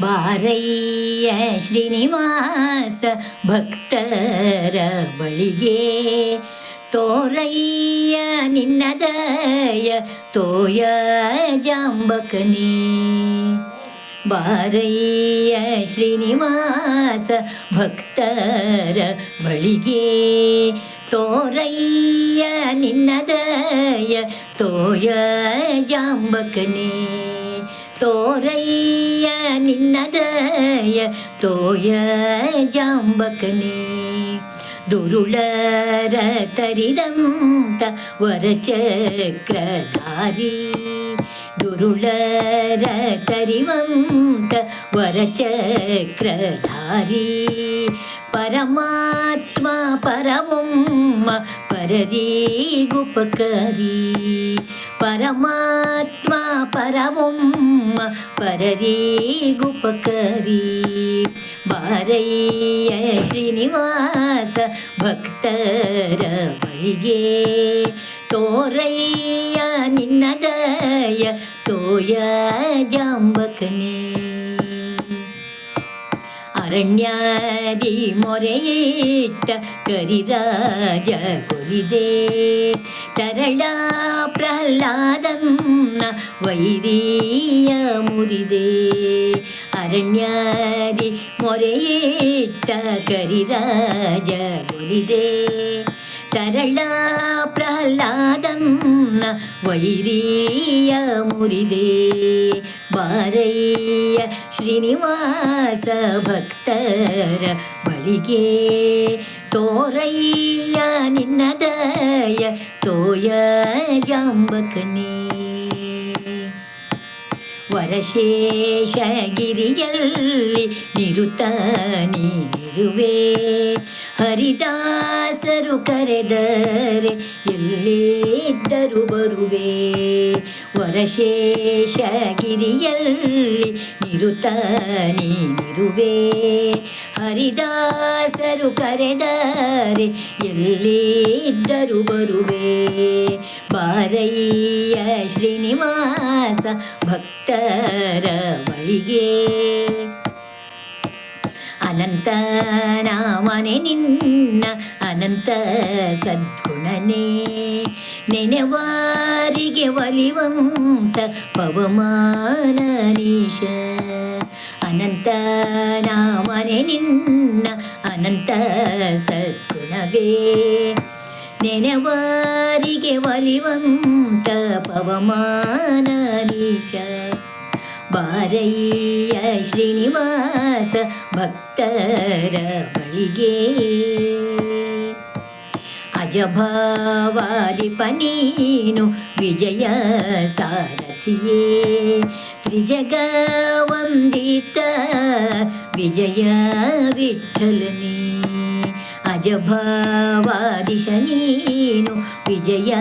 ಬಾರಯ್ಯ ಶ್ರೀನಿವಾಸ ಭಕ್ತರ ಬಳಿಗೆ ತೋರಯ್ಯ ನಿನ್ನದಯ ತೋಯ ಜಾಂಬಕನೇ ಬಾರಯ್ಯ ಶ್ರೀನಿವಾಸ ಭಕ್ತರ ಬಳಿಗೆ ತೋರಯ್ಯ ನಿನ್ನದಯ ತೋಯ ಜಾಂಬಕನೇ ತೋರಯ್ಯ ನಿನ್ನದಯ ತೋಯ ಜಾಂಬಕನೇ ದುರುಳರ ತರಿದಂತ ವರಚಕ್ರಧಾರಿ ದುರುಳರ ತರಿವಂತ ವರಚಕ್ರಧಾರಿ ಪರಮಾತ್ಮ ಪರವೊಮ್ಮ ಪರರಿಗುಪಕರಿ ಪರಮಾತ್ಮ ಪರವೊಮ್ಮ ಪರರಿಗುಪಕರಿ ಬಾರಯ್ಯ ಶ್ರೀನಿವಾಸ ಭಕ್ತರ ಬಳಿಗೆ ತೋರಯ್ಯ ನಿನ್ನದಯ ತೋಯ ಜಾಂಬಕನೇ ಅರಣ್ಯಾದಿ ಮೊರೆಯಿಟ್ಟ ಕರಿರಾಜ ಕೊಲಿದೆ ತರಳ ಪ್ರಹ್ಲಾದನ್ನ ವೈರಿಯ ಮುರಿದೆ ಅರಣ್ಯಾದಿ ಮೊರೆಯಿಟ್ಟ ಕರಿರಾಜ ಕೊಲಿದೆ ತರಳ ಪ್ರಹ್ಲಾದನ್ನ ವೈರಿಯ ಮುರಿದೆ ಬಾರಯ್ಯ ಶ್ರೀನಿವಾಸ ಭಕ್ತರ ಬಳಿಗೆ ತೋರಯ್ಯ ನಿನ್ನದಯ तोय जाम्बकनी ವರಶೇಷಗಿರಿಯಲ್ಲಿ ನಿರುತ ನೀನಿರುವೆ ಹರಿದಾಸರು ಕರೆದರೆ ಎಲ್ಲಿದ್ದರು ಬರುವೆ. ವರಶೇಷಗಿರಿಯಲ್ಲಿ ನಿರುತ ನೀನಿರುವೆ ಹರಿದಾಸರು ಕರೆದರೆ ಎಲ್ಲಿದ್ದರು ಬರುವೆ. ಬಾರಯ್ಯ ಶ್ರೀನಿವಾಸ ಭಕ್ತರ ಬಳಿಗೆ. ಅನಂತ ನಾಮನೆ ನಿನ್ನ ಅನಂತ ಸದ್ಗುಣನೇ. ನೆನೆವಾರಿಗೆ ಒಲಿವಂತ ಪವಮಾನ ನೀಶ. ಅನಂತ ನಾಮನೆ ನಿನ್ನ ಅನಂತ ಸದ್ಗುಣವೇ. ನೆನೆವಾರಿಗೆ ಒಲಿವಂತ ಪವಮಾನ ನೀಶ ಬಾರಯ್ಯ ಶ್ರೀನಿವಾಸ ಭಕ್ತರ ಬಳಿಗೆ. ಅಜಭಾವಾದಿಪ ನೀನು ವಿಜಯ ಸಾರಥಿಯೇ. ತ್ರಿಜಗ ವಂದಿತ ವಿಜಯ ವಿಠಲನೇ. ಅಜಭಾವಾದಿಶ ನೀನು ವಿಜಯ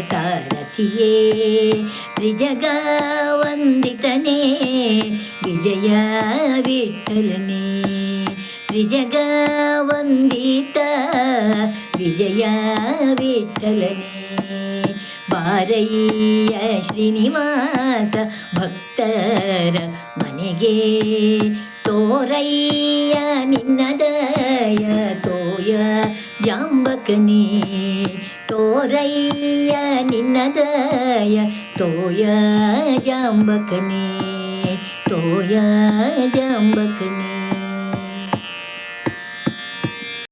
ಸಾರಥಿಯೇ. ತ್ರಿಜಗ ವಂದಿತನೇ ವಿಜಯ ವಿಠಲನೇ. ತ್ರಿಜಗ ವಂದಿತ ವಿಜಯ ವಿಠಲನೇ. ಬಾರಯ್ಯ ಶ್ರೀನಿವಾಸ ಭಕ್ತರ ಮನೆಗೆ ತೋರಯ್ಯ ನಿನ್ನದಯ ಜಾಂಬಕನೇ ತೋರಯ್ಯ ನಿನ್ನದಯ ತೋಯ ಜಾಂಬಕನೇ ತೋಯ ಜಾಂಬಕನೇ